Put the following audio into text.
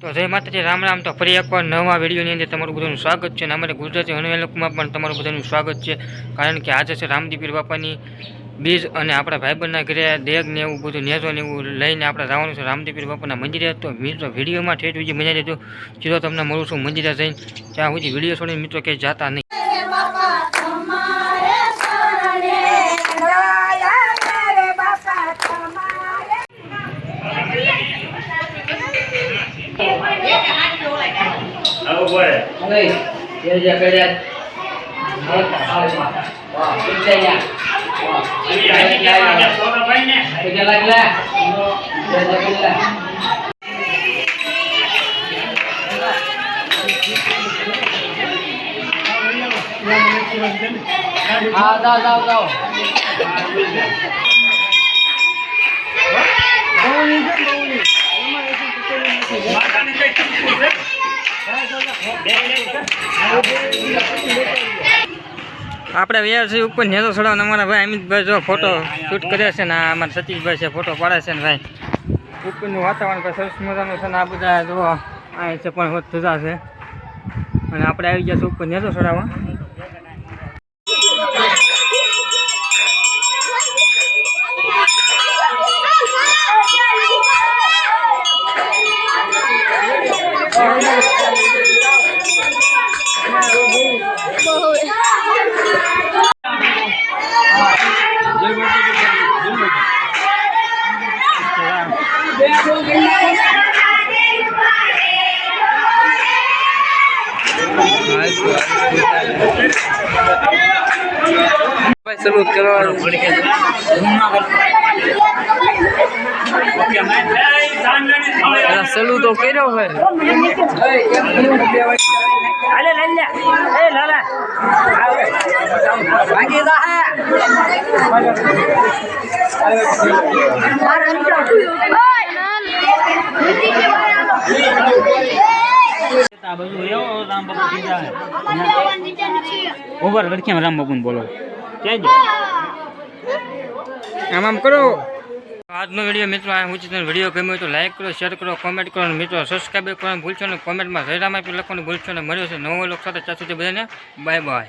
તો જય માતાજી, રામ રામ. તો ફરી એકવાર નવા વિડીયોની અંદર તમારું બધાનું સ્વાગત છે અને અમારે ગુજરાતી હનુમાનકમાં પણ તમારું બધાનું સ્વાગત છે. કારણ કે આજે છે રામદીપીર બાપાની બીજ અને આપણા ભાઈબંધના ઘરે દેગ ને એવું બધું નેજો ને એવું લઈને આપણે જવાનું છે રામદીપીર બાપાના મંદિરે. તો મિત્રો, વિડીયોમાં ઠેઠ સુધી મજા લેજો સીધો તમને મળું છું મંદિરે જઈને. ત્યાં સુધી વીડિયો છોડીને મિત્રો ક્યાંય જાતા નહીં. હા જાઓ જાઓ જાઓ આપણે વ્યવસાય ઉપર નેતો ચડાવવાનો. અમારા ભાઈ અમિતભાઈ જો ફોટો શૂટ કર્યા છે ને આ અમારા સતીશભાઈ છે ફોટો પાડે છે ને ભાઈ. ઉપરનું વાતાવરણ ભાઈ સરસ મજાનું છે ને આ બધા જો આ છે પણ થતા છે. અને આપણે આવી ગયા છે ઉપર નેતો ચડાવવા. સલુટ કરવા સલુટ તો કર્યો હોય ભાગી જા ઓવર લડકીમાં રામ બાપુને બોલો. ક્યાં આમ આમ કરો. આજનો વીડિયો મિત્રો આ હું તમને વીડિયો ગમ્યો હોય તો લાઈક કરો શેર કરો કોમેન્ટ કરો મિત્રો સબસ્ક્રાઈબ કરવાનું ભૂલશો ને કોમેન્ટમાં જયરામ આપી લખવાનું ભૂલશો ને મળ્યો છે નવો લોક સાથે ત્યાં છે બધાને બાય બાય